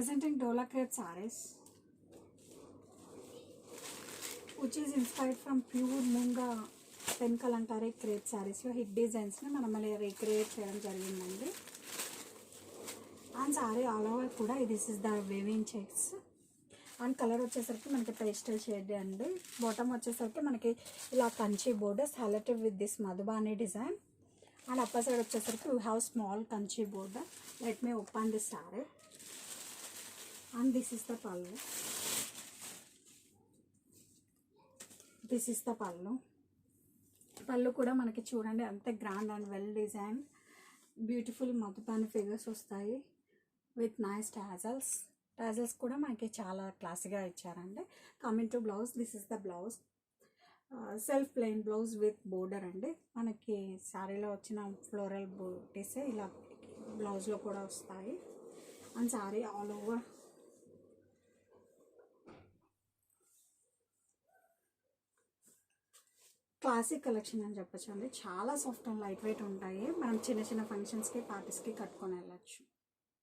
presenting Dola crepe sarees, which is inspired from pure Munga పెన్కల్ అంటారే crepe శారీస్లో hit డిజైన్స్ని మనం మళ్ళీ రీక్రియేట్ చేయడం జరిగిందండి. అండ్ సారీ ఆల్ ఓవర్ కూడా this is the weaving checks and colour వచ్చేసరికి మనకి పేస్టల్ షేడ్ అండి. బాటమ్ వచ్చేసరికి మనకి ఇలా Kanchi borders highlighted with this Madhubani design and upper side వచ్చేసరికి you have small Kanchi border let me open this sari and this is the pallu this is the pallu pallu కూడా మనకి చూడండి అంత grand and well design beautiful Madhubani figures వస్తాయి with nice tassels tassels కూడా మనకి చాలా క్లాస్గా ఇచ్చారండి coming to blouse this is the blouse self plain blouse with border అండి మనకి శారీలో వచ్చిన ఫ్లోరల్ బూటీస్ ఇలా బ్లౌజ్లో కూడా వస్తాయి and sari all over classic collection అని చెప్పొచ్చు అండి చాలా సాఫ్ట్ అండ్ లైట్ వెయిట్ ఉంటాయి. మనం చిన్న చిన్న ఫంక్షన్స్కి పార్టీస్కి కట్టుకొని వెళ్ళచ్చు.